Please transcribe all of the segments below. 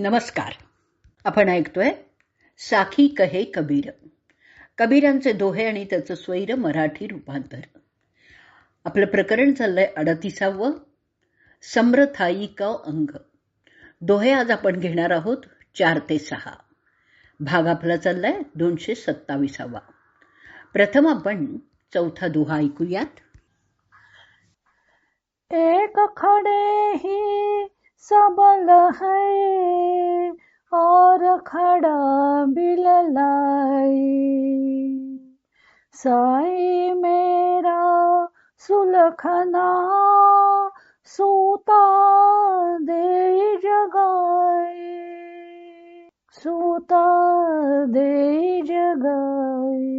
नमस्कार. आपण ऐकतोय साखी कहे कबीर. कबीरांचे दोहे आणि त्याचं स्वैर मराठी रूपांतर. आपलं प्रकरण चाललंय अडतीसावं. सम्रथाई क अंग. दोहे आज आपण घेणार आहोत चार ते सहा. भाग आपला चाललाय दोनशे सत्ताविसावा. प्रथम आपण चौथा दोहा ऐकूयात. एक खड़े ही सबल है और खड़ा बिललाई साई मेरा सुलखना सूता दे जगाए। सूता दे जगाए।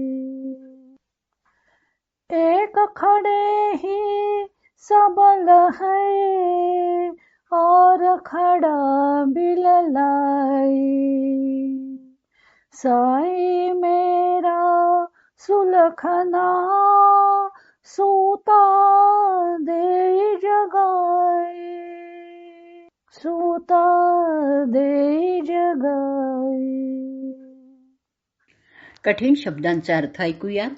एक खड़े ही सबल है खड़ा बिललाई साई मेरा सुलखना सूता दे जगाए सूता दे जगाए। कठीण शब्दांचा अर्थ ऐकूयात.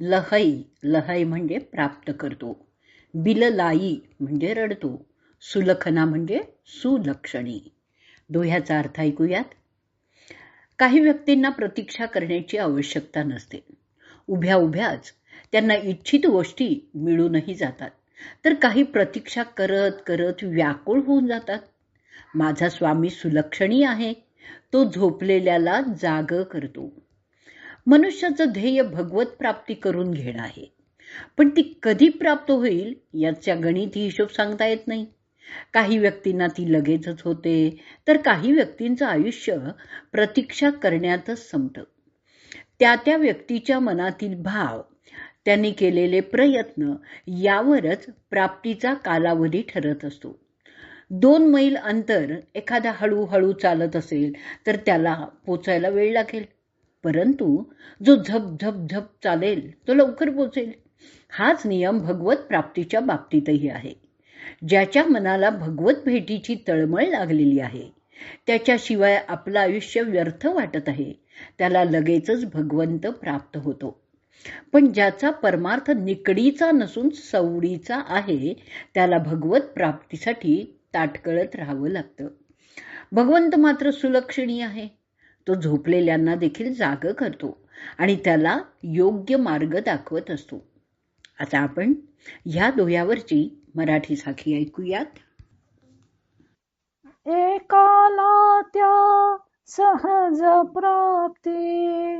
लहई लहई म्हणजे प्राप्त करतो. बिललाई म्हणजे रडतो. सुलखना म्हणजे सुलक्षणी. दोह्याचा अर्थ ऐकूयात. काही व्यक्तींना प्रतीक्षा करण्याची आवश्यकता नसते. उभ्या उभ्याच त्यांना इच्छित गोष्टी मिळूनही जातात. तर काही प्रतीक्षा करत करत व्याकुळ होऊन जातात. माझा स्वामी सुलक्षणी आहे. तो झोपलेल्याला जाग करतो. मनुष्याचं ध्येय भगवत प्राप्ती करून घेणं आहे. पण ती कधी प्राप्त होईल याच्या गणित हिशोब सांगता येत नाही. काही व्यक्तींना ती लगेचच होते. तर काही व्यक्तींचं आयुष्य प्रतीक्षा करण्यातच संपतं. त्या त्या व्यक्तीच्या मनातील भाव त्यांनी केलेले प्रयत्न यावरच प्राप्तीचा कालावधी ठरत असतो. दोन मैल अंतर एखादा हळूहळू चालत असेल तर त्याला पोचायला वेळ लागेल. परंतु जो झप झप झप चालेल तो लवकर पोचेल. हाच नियम भगवत प्राप्तीच्या बाबतीतही आहे. ज्याच्या मनाला भगवत भेटीची तळमळ लागलेली आहे. त्याच्याशिवाय आपलं आयुष्य व्यर्थ वाटत आहे. त्याला लगेचच भगवंत प्राप्त होतो. पण ज्याचा परमार्थ निकडीचा नसून सवडीचा आहे त्याला भगवत प्राप्तीसाठी ताटकळत राहावं लागतं. भगवंत मात्र सुलक्षणी आहे. तो झोपलेल्यांना देखील जाग करतो आणि त्याला योग्य मार्ग दाखवत असतो. आता आपण ह्या दोह्यावरची मराठी साखी ऐकूयात. एकाला त्या सहज प्राप्ती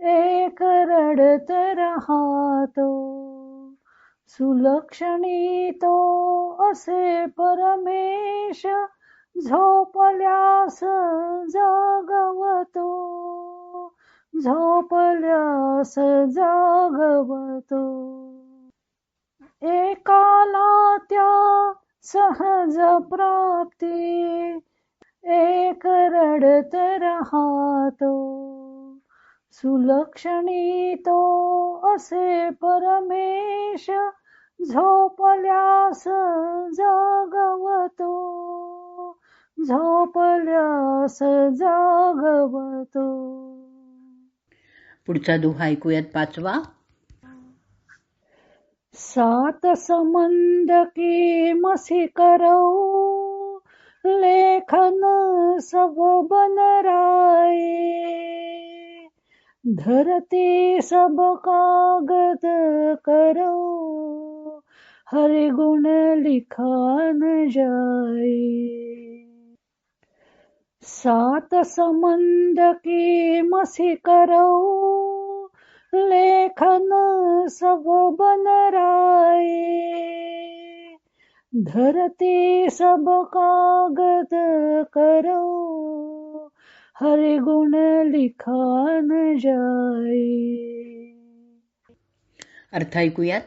एक रडत राहतो. सुलक्षणी तो असे परमेश झोपल्यास जागवतो. झोपल्यास जागवतो. एकाला त्या सहज प्राप्ती. एक रडत राहतो. सुलक्षणी तो असे परमेश झोपल्यास जागवतो. झोपल्यास जागवतो. पुढचा दुहा ऐकूयात पाचवा. सात समंद की मसी करो लेखन सब बन राय। धरती सब कागद करो हरि गुण लिखा न जाए सात समंद की मसी करो लेखन सब बन राए धरती सब कागद करो हरि गुण लिखा न जाए अर्थ ऐकूयात.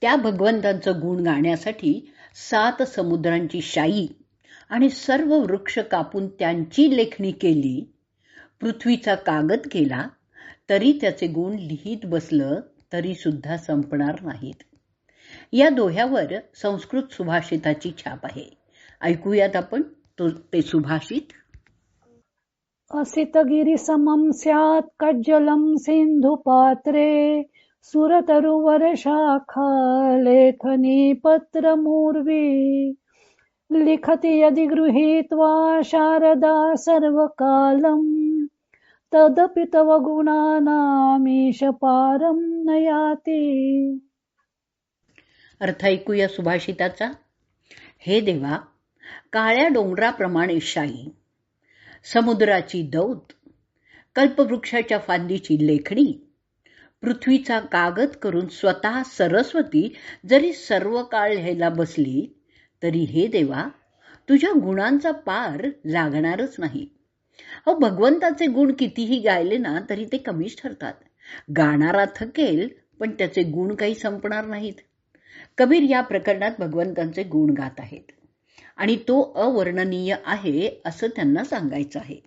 त्या भगवंतांचं गुण गाण्यासाठी सात समुद्रांची शाई आणि सर्व वृक्ष कापून त्यांची लेखणी केली. पृथ्वीचा कागद केला तरी त्याचे गुण लिहित बसलं तरी सुद्धा संपणार नाहीत. या दोह्यावर संस्कृत सुभाषिताची छाप आहे. ऐकूयात आपण तो ते सुभाषित. असितगिरिसमं स्यात् पात्रे सिन्धुपात्रे सुरतरुवरशाखा लेखनी पत्रमूर्वी लिखति यदि गृहीत्वा शारदा सर्वकालम् तदपि तव गुणानामीश पारं नयाते. अर्थ ऐकूया सुभाषिताचा. हे देवा काळ्या डोंगराप्रमाणे शाई समुद्राची दौत कल्पवृक्षाच्या फांदीची लेखणी पृथ्वीचा कागद करून स्वतः सरस्वती जरी सर्व काळ लिहायला बसली तरी हे देवा तुझ्या गुणांचा पार लागणारच नाही. अहो भगवंताचे गुण कितीही गायले ना तरी ते कमीच ठरतात. गाणारा थकेल पण त्याचे गुण काही संपणार नाहीत. कबीर या प्रकरणात भगवंतांचे गुण गात आहेत. आणि तो अवर्णनीय आहे असं त्यांना सांगायचं आहे.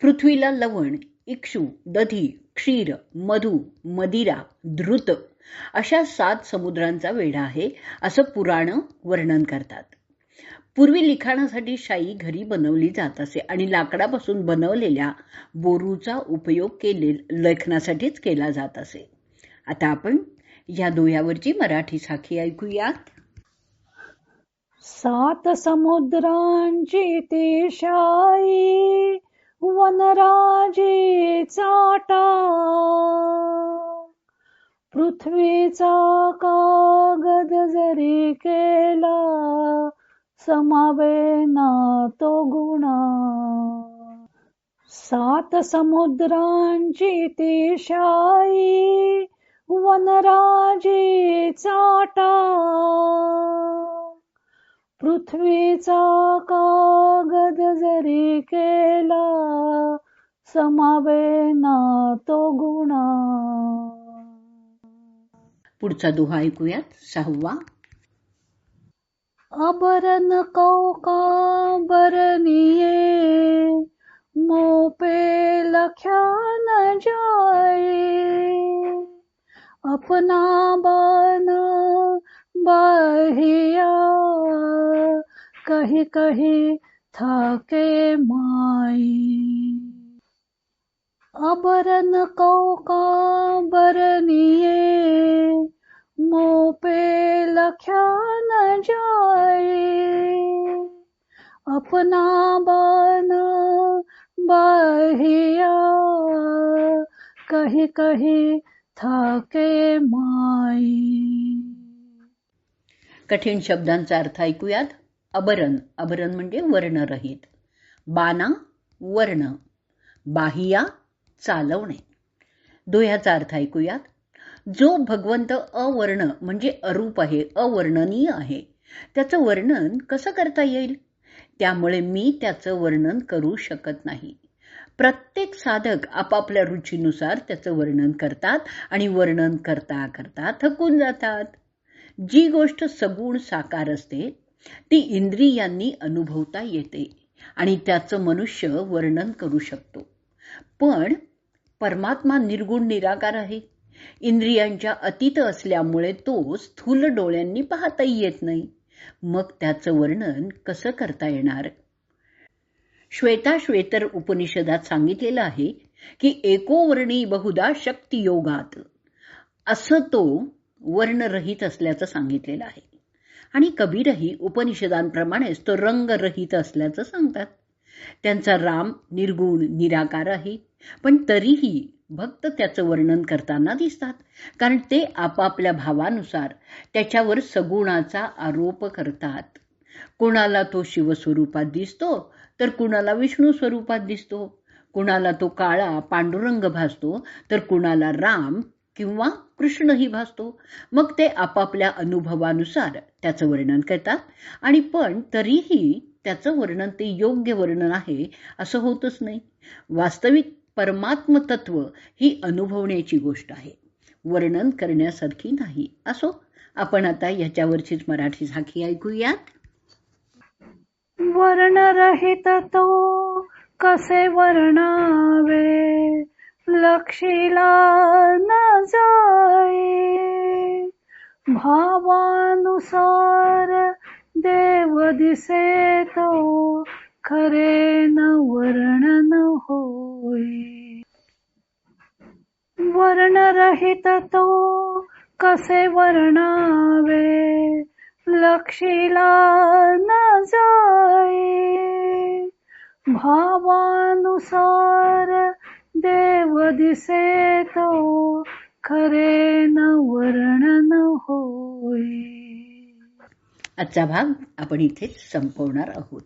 पृथ्वीला लवण इक्षू दधी क्षीर मधु मदिरा धृत अशा सात समुद्रांचा वेढा आहे असं पुराण वर्णन करतात. पूर्वी लिखाणासाठी शाई घरी बनवली जात असे आणि लाकडापासून बनवलेल्या बोरूचा उपयोग केले लेखनासाठीच केला जात असे. आता आपण या दोह्यावरची मराठी साखी ऐकूयात. सात समुद्रांची ते शाई वनराजे चाटा पृथ्वीचा कागद जरी केला समावेना तो गुणा. सात समुद्रांची ती शाई वनराजे चाटा पृथ्वीचा कागद जरी केला समावेना तो गुणा. पुढचा दोहा ऐकूयात. सहावा. अबरन कौकाबरनिये मोपे लख्या न जाए अपना बन बहिया कही कही थाके माई. अबरन कौका बरनिये मोपे लख्या न जाए अपना बना बहिया कही कही थाके माई. कठीण शब्दांचा अर्थ ऐकूयात. अबरण अबरण म्हणजे वर्णरहित. बाना वर्ण. बाहिया चालवणे. दोह्याचा अर्थ ऐकूयात. जो भगवंत अवर्ण म्हणजे अरूप आहे अवर्णनीय आहे त्याचं वर्णन कसं करता येईल? त्यामुळे मी त्याचं वर्णन करू शकत नाही. प्रत्येक साधक आपापल्या रुचीनुसार त्याचं वर्णन करतात आणि वर्णन करता करता थकून जातात. जी गोष्ट सगुण साकार असते ती इंद्रियांनी अनुभवता येते आणि त्याचं मनुष्य वर्णन करू शकतो. पण परमात्मा निर्गुण निराकार आहे. इंद्रियांच्या अतीत असल्यामुळे तो स्थूल डोळ्यांनी पाहताही येत नाही. मग त्याचं वर्णन कसं करता येणार? श्वेताश्वेतर उपनिषदात सांगितलेलं आहे की एकोवर्णी बहुदा शक्ती योगात. असं तो वर्णरहित असल्याचं सांगितलेलं आहे. आणि कबीरही उपनिषदांप्रमाणेच तो रंगरहित असल्याचं सांगतात. त्यांचा राम निर्गुण निराकार आहे. पण तरीही भक्त त्याचं वर्णन करताना दिसतात. कारण ते आपापल्या भावानुसार त्याच्यावर सगुणाचा आरोप करतात. कोणाला तो शिवस्वरूपात दिसतो तर कुणाला विष्णू स्वरूपात दिसतो. कुणाला तो काळा पांडुरंग भासतो तर कुणाला राम किंवा कृष्णही भासतो. मग ते आपापल्या अनुभवानुसार त्याचं वर्णन करतात. आणि पण तरीही त्याचं वर्णन ते योग्य वर्णन आहे असं होतच नाही. वास्तविक परमात्म तत्व ही अनुभवण्याची गोष्ट आहे. वर्णन करण्यासारखी नाही. असो आपण आता याच्यावरचीच मराठी झाकी ऐकूयात. वर्णरहित तो कसे वर्णावे? लक्षीला न जाई भावानुसार देव दिसे तो खरे न वर्णन हो. होय. वर्णरहित तो कसे वर्णावे? लक्षीला न जाई भावानुसार देव दिसे तो खरे न वर्णन होय. आजचा भाग आपण इथेच संपवणार आहोत.